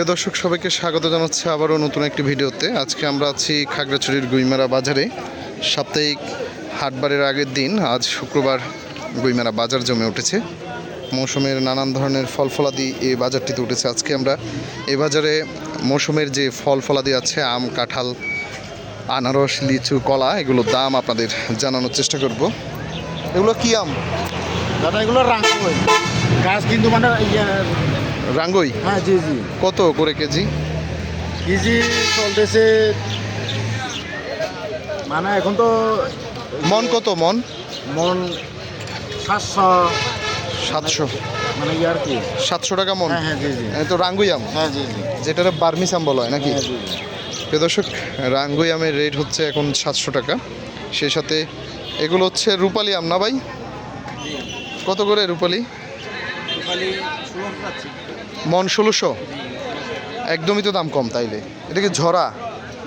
প্রিয় দর্শক সবাইকে স্বাগত জানাচ্ছি আবারও নতুন একটি ভিডিওতে। আজকে আমরা আছি খাগড়াছড়ির গুইমারা বাজারে। সাপ্তাহিক হাটবারের আগের দিন আজ শুক্রবার গুইমারা বাজার জমে উঠেছে। মৌসুমের নানান ধরনের ফল ফলাদি এই বাজারটিতে উঠেছে। আজকে আমরা এ বাজারে মৌসুমের যে ফল ফলাদি আছে আম কাঁঠাল আনারস লিচু কলা এগুলোর দাম আপনাদের জানানোর চেষ্টা করব। এগুলো কি আম? দাদা এগুলো রাং গাছ কিন্তু মানে ইয়ে, রাঙ্গই? হ্যাঁ জি জি। কত করে কেজি? কেজি চলতেছে মানে এখন তো মন কত মন? মন সাতশো। সাতশো। মানে ইয়ে আর কি? সাতশো টাকা মন? হ্যাঁ হ্যাঁ জি জি। তো রাঙ্গুই আম? হ্যাঁ জি জি। যেটা বার্মিস আম বলা হয় নাকি? হ্যাঁ প্রিয় দর্শক রাঙ্গুই আমের রেট হচ্ছে এখন সাতশো টাকা। সেই সাথে এগুলো হচ্ছে রূপালি আম না ভাই? কত করে রূপালি? মন ষোলোশো? একদমই তো দাম কম তাইলে। এটা কি ঝরা?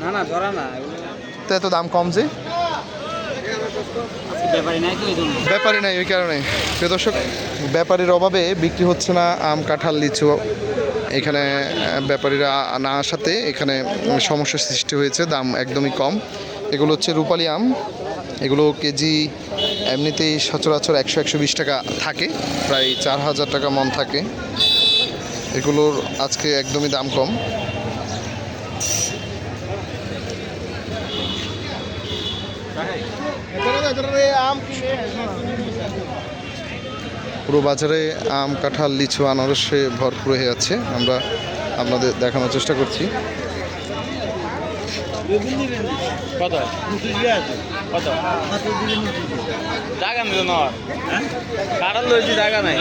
না না ধরা না তো এত দাম কম যে? ব্যাপারই নাই ওই কারণে। প্রিয় দর্শক ব্যাপারীর অভাবে বিক্রি হচ্ছে না আম কাঁঠাল লিচু। এখানে ব্যাপারীরা না আসাতে এখানে সমস্যার সৃষ্টি হয়েছে দাম একদমই কম। এগুলো হচ্ছে রূপালি আম। এগুলো কেজি এমনিতেই সচরাচর একশো একশো বিশ টাকা থাকে। প্রায় চার হাজার টাকা মন থাকে। এগুলোর আজকে একদমই দাম কম। পুরো বাজারে আম, কাঁঠাল, লিচু, আনারসে ভরপুর হয়ে আছে। আমরা আপনাদের দেখানোর চেষ্টা করছি। কত? কত? জায়গা জায়গা নাই।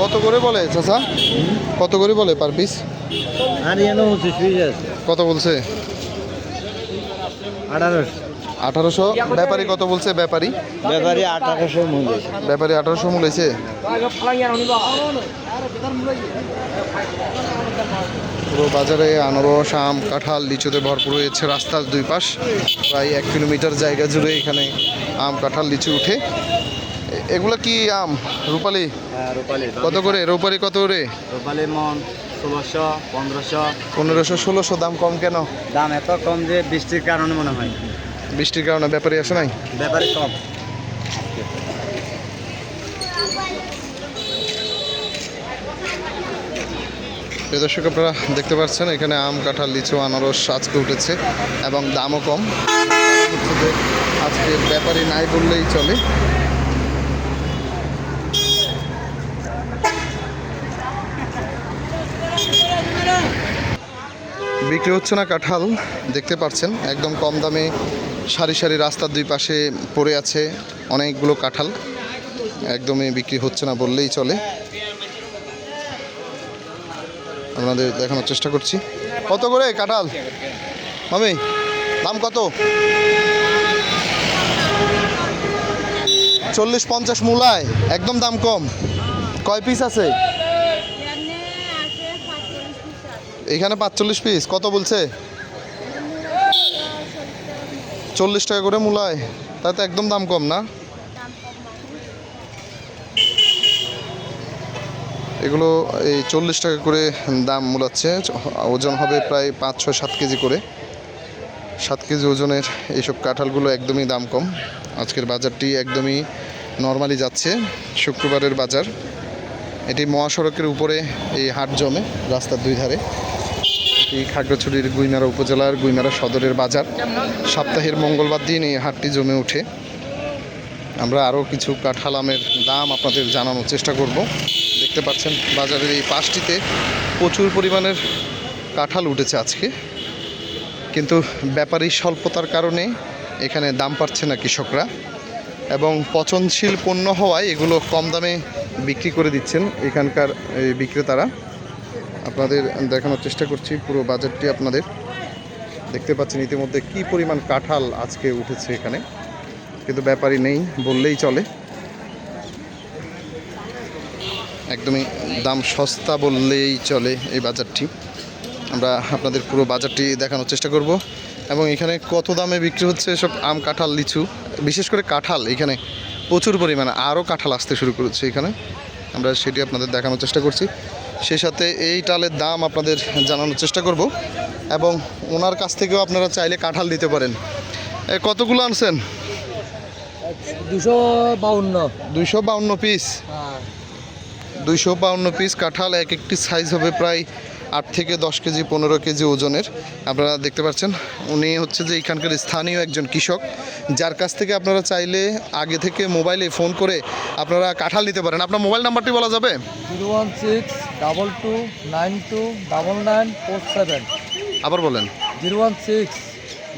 কত করে বলে চাচা? কত করে বলে পার পিস কত বলছে? আঠারোশো। আঠারোশো। ব্যাপারী কত বলছে ব্যাপারী? ব্যাপারী আঠারোশো ব্যাপারী আঠারোশো মূলেছে পুরো বাজারে আনারস আম কাঁঠাল লিচুতে ভরপুর হয়েছে রাস্তার দুই পাশ। প্রায় এক কিলোমিটার জায়গা জুড়ে এখানে আম কাঁঠাল লিচু উঠে। এগুলো কি আম? রূপালি? হ্যাঁ কত করে? রূপালি কত করে? রূপালি মন ষোলোশো পনেরোশো। পনেরোশো ষোলোশো দাম কম কেন? দাম এত কম যে বৃষ্টির কারণে মনে হয়। বৃষ্টির কারণে ব্যাপারী আসে নাই? ব্যাপারে কম। প্রিয় দর্শক, আপনারা দেখতে পাচ্ছেন, এখানে আম, কাঁঠাল, লিচু, আনারস আজকে উঠেছে এবং দামও কম। আজকে ব্যাপারী নাই বললেই চলে। বিক্রি হচ্ছে না কাঁঠাল, দেখতে পাচ্ছেন, একদম কম দামে সারি সারি রাস্তার দুই পাশে পড়ে আছে অনেকগুলো কাঁঠাল। একদমই বিক্রি হচ্ছে না বললেই চলে। আপনাদের দেখানোর চেষ্টা করছি। কত করে কাঁঠাল? মামি, দাম কত? চল্লিশ পঞ্চাশ মূলায়, একদম দাম কম। কয় পিস আছে? এখানে পাঁচচল্লিশ পিস কত বলছে? চল্লিশ টাকা করে মূলায়, তাতে একদম দাম কম না? এগুলো এই চল্লিশ টাকা করে দাম মূলাচ্ছে। ওজন হবে প্রায় পাঁচ, ছয়, সাত কেজি করে। সাত কেজি ওজনের এইসব কাঁঠালগুলো একদমই দাম কম। আজকের বাজারটি একদমই নর্মালি যাচ্ছে। শুক্রবারের বাজার। এটি মহাসড়কের উপরে এই হাট জমে, রাস্তার দুই ধারে। এটি খাগড়াছড়ির গুইমারা উপজেলার গুইমারা সদরের বাজার। সপ্তাহের মঙ্গলবার দিন এই হাটটি জমে ওঠে। আমরা আরও কিছু কাঁঠাল আমের দাম আপনাদের জানানোর চেষ্টা করব। দেখতে পাচ্ছেন বাজারের এই পাশটিতে প্রচুর পরিমাণের কাঁঠাল উঠেছে আজকে। কিন্তু ব্যাপারী স্বল্পতার কারণে এখানে দাম পাচ্ছে না কৃষকরা এবং পচনশীল পণ্য হওয়ায় এগুলো কম দামে বিক্রি করে দিচ্ছেন এখানকার বিক্রেতারা। আপনাদের দেখানোর চেষ্টা করছি, পুরো বাজারটি আপনাদের দেখতে পাচ্ছেন ইতিমধ্যে কি পরিমাণ কাঁঠাল আজকে উঠেছে এখানে। কিন্তু ব্যাপারই নেই, বললেই চলে। একদমই দাম সস্তা বললেই চলে এই বাজারটি। আমরা আপনাদের পুরো বাজারটি দেখানোর চেষ্টা করব এবং এখানে কত দামে বিক্রি হচ্ছে সব আম কাঁঠাল লিচু বিশেষ করে কাঁঠাল। এখানে প্রচুর পরিমাণে আরও কাঁঠাল আসতে শুরু করেছে এখানে। আমরা সেটি আপনাদের দেখানোর চেষ্টা করছি। সেই সাথে এই টালের দাম আপনাদের জানানোর চেষ্টা করব এবং ওনার কাছ থেকেও আপনারা চাইলে কাঁঠাল দিতে পারেন। কতগুলো আনছেন? দুশো বাউন্ন। দুইশো বাউন্ন পিস দুইশো বাউন্ন পিস কাঁঠাল এক একটি সাইজ হবে প্রায় আট থেকে দশ কেজি পনেরো কেজি ওজনের। আপনারা দেখতে পাচ্ছেন উনি হচ্ছে যে এখানকার স্থানীয় একজন কৃষক যার কাছ থেকে আপনারা চাইলে আগে থেকে মোবাইলে ফোন করে আপনারা কাঁঠাল নিতে পারেন। আপনার মোবাইল নাম্বারটি বলা যাবে? Zero one six double two nine two double nine four seven. আবার বলেন। Zero one six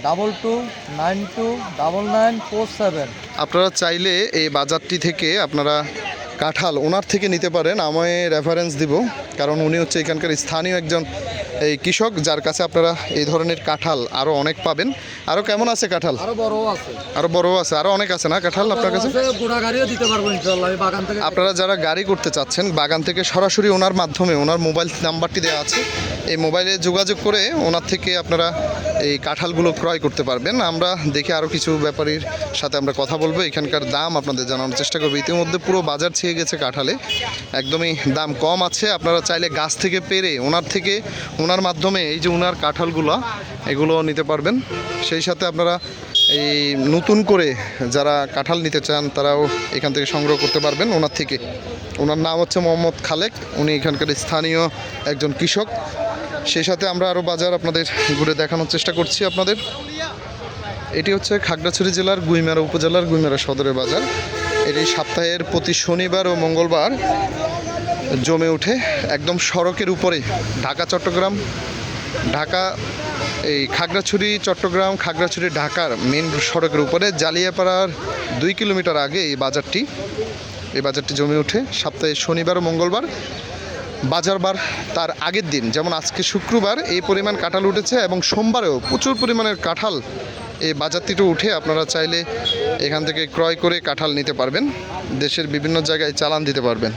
double two nine two double nine four seven. আপনারা চাইলে এই বাজারটি থেকে আপনারা কাঁঠাল ওনার থেকে নিতে পারেন আমায় রেফারেন্স দিব। কারণ উনি হচ্ছে এখানকার স্থানীয় একজন এই কৃষক যার কাছে আপনারা এই ধরনের কাঁঠাল আরও অনেক পাবেন। আরও কেমন আছে কাঁঠাল? আরও বড় আছে। আরও বড় আছে আরও অনেক আছে না কাঁঠাল আপনার কাছে? দিতে পারব বাগান থেকে। আপনারা যারা গাড়ি করতে চাচ্ছেন বাগান থেকে সরাসরি ওনার মাধ্যমে ওনার মোবাইল নাম্বারটি দেওয়া আছে। এই মোবাইলে যোগাযোগ করে ওনার থেকে আপনারা এই কাঁঠালগুলো ক্রয় করতে পারবেন। আমরা দেখে আরও কিছু ব্যাপারীর সাথে আমরা কথা বলব। এখানকার দাম আপনাদের জানানোর চেষ্টা করব। ইতিমধ্যে পুরো বাজার ছেয়ে গেছে কাঁঠালে। একদমই দাম কম আছে। আপনারা চাইলে গাছ থেকে পেরে ওনার থেকে ওনার মাধ্যমে এই যে ওনার কাঁঠালগুলো, এগুলো নিতে পারবেন। সেই সাথে আপনারা এই নতুন করে যারা কাঁঠাল নিতে চান, তারাও এখান থেকে সংগ্রহ করতে পারবেন ওনার থেকে। ওনার নাম হচ্ছে মোহাম্মদ খালেক। উনি এখানকার স্থানীয় একজন কৃষক। সেই সাথে আমরা আরও বাজার আপনাদের ঘুরে দেখানোর চেষ্টা করছি আপনাদের। এটি হচ্ছে খাগড়াছড়ি জেলার গুইমারা উপজেলার গুইমারা সদরের বাজার। এটি সপ্তাহের প্রতি শনিবার ও মঙ্গলবার জমে ওঠে। একদম সড়কের উপরে ঢাকা, চট্টগ্রাম, ঢাকা, এই খাগড়াছড়ি, চট্টগ্রাম, খাগড়াছড়ি, ঢাকার মেন সড়কের উপরে। জালিয়াপাড়ার দুই কিলোমিটার আগে এই বাজারটি এই বাজারটি জমে ওঠে সপ্তাহে শনিবার ও মঙ্গলবার। বাজারবার তার আগের দিন, যেমন আজকে শুক্রবার, এই পরিমাণ কাঁঠাল উঠেছে এবং সোমবারেও প্রচুর পরিমাণের কাঁঠাল এই বাজারটিতে উঠে আপনারা চাইলে এখান থেকে ক্রয় করে কাঁঠাল নিতে পারবেন, দেশের বিভিন্ন জায়গায় চালান দিতে পারবেন।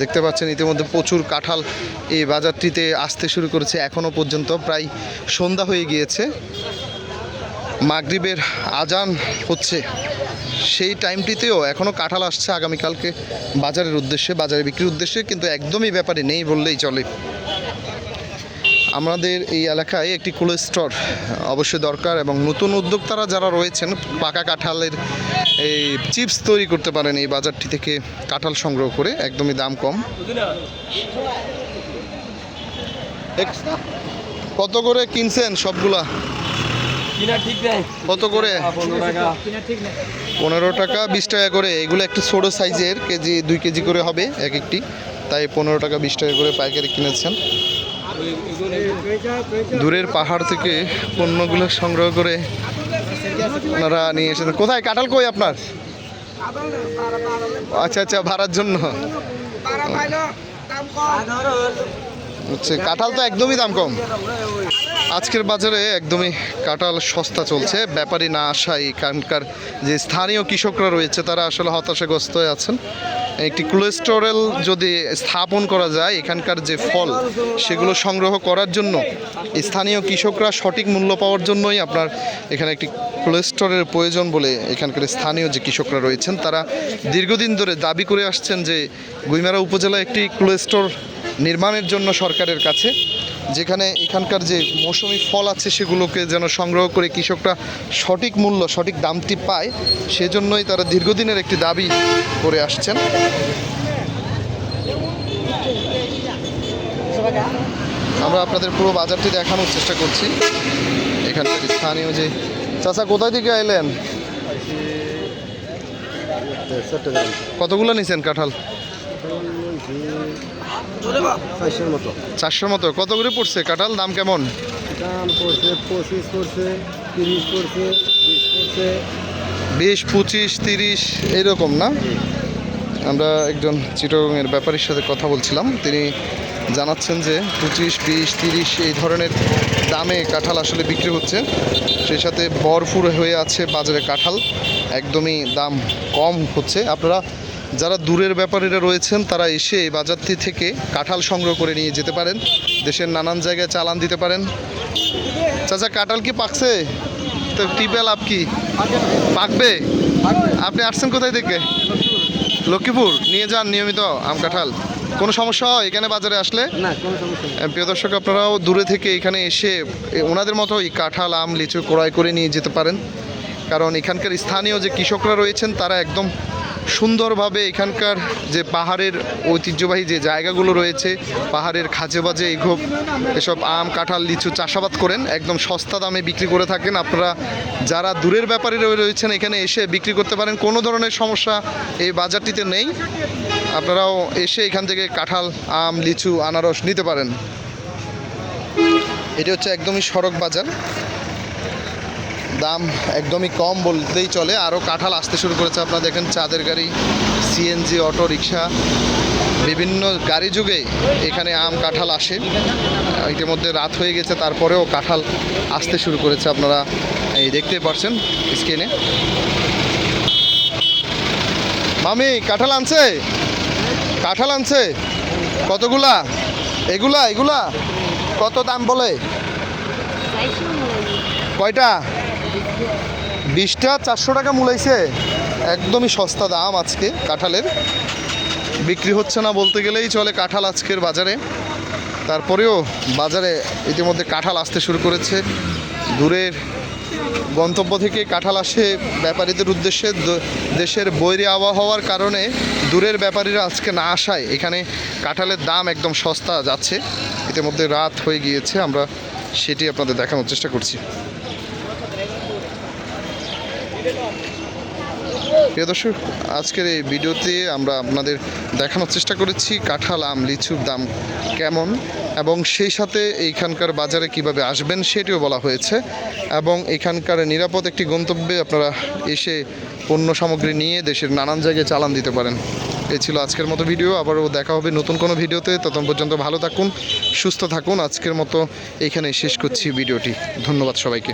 দেখতে পাচ্ছেন, ইতিমধ্যে প্রচুর কাঁঠাল এই বাজারটিতে আসতে শুরু করেছে এখনও পর্যন্ত প্রায় সন্ধ্যা হয়ে গিয়েছে। মাগরিবের আজান হচ্ছে। সেই টাইমটিতেও এখনও কাঁঠাল আসছে আগামীকালকে বাজারের উদ্দেশ্যে, বাজারে বিক্রির উদ্দেশ্যে, কিন্তু একদমই ব্যাপারে নেই বললেই চলে। আমাদের এই এলাকায় একটি কোল্ড স্টোর অবশ্যই দরকার এবং নতুন উদ্যোক্তারা যারা রয়েছেন, পাকা কাঁঠালের এই চিপস তৈরি করতে পারেন এই বাজারটি থেকে কাঁঠাল সংগ্রহ করে, একদমই দাম কম। কত করে কিনছেন সবগুলা? কত করে? পনেরো টাকা। পনেরো টাকা বিশ টাকা করে। এগুলো একটু ছোটো সাইজের কেজি দুই কেজি করে হবে এক একটি। তাই পনেরো টাকা বিশ টাকা করে পাইকারি কিনেছেন। দূরের পাহাড় থেকে পণ্যগুলো সংগ্রহ করে ওনারা নিয়ে এসেছেন। কোথায়? কাঁঠাল কই আপনার? আচ্ছা আচ্ছা ভাড়ার জন্য। হচ্ছে কাঁঠাল তো একদমই দাম কম। আজকের বাজারে একদমই কাঁঠাল সস্তা চলছে। ব্যাপারী না আসায় এখানকার যে স্থানীয় কৃষকরা রয়েছে, তারা আসলে হতাশাগ্রস্ত হয়ে আছেন। একটি কোলেস্টোরেল যদি স্থাপন করা যায়, এখানকার যে ফল, সেগুলো সংগ্রহ করার জন্য, স্থানীয় কৃষকরা সঠিক মূল্য পাওয়ার জন্যই আপনার এখানে একটি কোলেস্টোরের প্রয়োজন বলে এখানকার স্থানীয় যে কৃষকরা রয়েছেন, তারা দীর্ঘদিন ধরে দাবি করে আসছেন যে, গুইমারা উপজেলায় একটি কোলেস্টোর নির্মাণের জন্য সরকারের কাছে, যেখানে এখানকার যে মৌসুমি ফল আছে সেগুলোকে যেন সংগ্রহ করে কৃষকরা সঠিক মূল্য, সঠিক দামটি পায়, সেজন্যই তারা দীর্ঘদিনের একটি দাবি করে আসছেন। আমরা আপনাদের পুরো বাজারটি দেখানোর চেষ্টা করছি। এখানকার স্থানীয় যে চাচা কোথায় থেকে এলেন? কতগুলো নিছেন কাঁঠাল? চারশোর মতো। কত করে পড়ছে? কাঁঠাল দাম কেমন? দাম পড়ছে পঁচিশ পড়ছে তিরিশ পড়ছে বিশ পড়ছে। বিশ পঁচিশ তিরিশ এরকম না? আমরা একজন চিটগংয়ের ব্যাপারীর সাথে কথা বলছিলাম। তিনি জানাচ্ছেন যে পঁচিশ বিশ তিরিশ এই ধরনের দামে কাঁঠাল আসলে বিক্রি হচ্ছে। সেই সাথে ভরপুর হয়ে আছে বাজারে কাঁঠাল। একদমই দাম কম হচ্ছে। আপনারা যারা দূরের ব্যাপারীরা রয়েছেন তারা এসে এই বাজারটি থেকে কাঁঠাল সংগ্রহ করে নিয়ে যেতে পারেন। দেশের নানান জায়গায় চালান দিতে পারেন। চাচা কাঁঠাল কি পাকছে? তো টিপে লাভ কি? পাকবে? আপনি আসছেন কোথায় থেকে? লক্ষ্মীপুর। নিয়ে যান নিয়মিত আম কাঁঠাল। কোনো সমস্যা হয় এখানে বাজারে আসলে? প্রিয় দর্শক আপনারাও দূরে থেকে এখানে এসে ওনাদের মতোই কাঁঠাল আম লিচু ক্রয় করে নিয়ে যেতে পারেন। কারণ এখানকার স্থানীয় যে কৃষকরা রয়েছেন তারা একদম সুন্দরভাবে এখানকার যে পাহাড়ের ঐতিহ্যবাহী যে জায়গাগুলো রয়েছে, পাহাড়ের খাজে বাজে এগোপ এসব আম, কাঁঠাল, লিচু চাষাবাদ করেন, একদম সস্তা দামে বিক্রি করে থাকেন। আপনারা যারা দূরের ব্যাপারে রয়েছেন, এখানে এসে বিক্রি করতে পারেন। কোনো ধরনের সমস্যা এই বাজারটিতে নেই। আপনারাও এসে এখান থেকে কাঁঠাল, আম, লিচু, আনারস নিতে পারেন। এটি হচ্ছে একদমই সড়ক বাজার। দাম একদমই কম বলতেই চলে। আরও কাঁঠাল আসতে শুরু করেছে আপনারা দেখেন, চাঁদের গাড়ি সিএনজি অটো, রিক্সা, বিভিন্ন গাড়ি যুগে এখানে আম, কাঁঠাল আসে। ইতিমধ্যে রাত হয়ে গেছে, তারপরেও কাঁঠাল আসতে শুরু করেছে আপনারা এই দেখতে পারছেন স্ক্রিনে মামি, কাঁঠাল আনছে? কাঁঠাল আনছে? কতগুলা? এগুলা এগুলা? কত দাম বলে? কয়টা? বিশটা চারশো টাকা মূলাইছে। একদমই সস্তা দাম আজকে কাঁঠালের। বিক্রি হচ্ছে না বলতে গেলেই চলে কাঁঠাল আজকের বাজারে। তারপরেও বাজারে ইতিমধ্যে কাঁঠাল আসতে শুরু করেছে। দূরের গন্তব্য থেকে কাঁঠাল আসে ব্যাপারীদের উদ্দেশ্যে। দেশের বৈরী আবহাওয়ার কারণে দূরের ব্যাপারীরা আজকে না আসায় এখানে কাঁঠালের দাম একদম সস্তা যাচ্ছে। ইতিমধ্যে রাত হয়ে গিয়েছে, আমরা সেটি আপনাদের দেখানোর চেষ্টা করছি। প্রিয় দর্শক, আজকের এই ভিডিওতে আমরা আপনাদের দেখানোর চেষ্টা করেছি কাঁঠাল আম লিচুর দাম কেমন এবং সেই সাথে এইখানকার বাজারে কীভাবে আসবেন সেটিও বলা হয়েছে এবং এখানকার নিরাপদ একটি গন্তব্যে আপনারা এসে পণ্য সামগ্রী নিয়ে দেশের নানান জায়গায় চালান দিতে পারেন। এই ছিল আজকের মতো ভিডিও, আবারও দেখা হবে নতুন কোনো ভিডিওতে। ততক্ষণ পর্যন্ত ভালো থাকুন, সুস্থ থাকুন। আজকের মতো এইখানে শেষ করছি ভিডিওটি। ধন্যবাদ সবাইকে।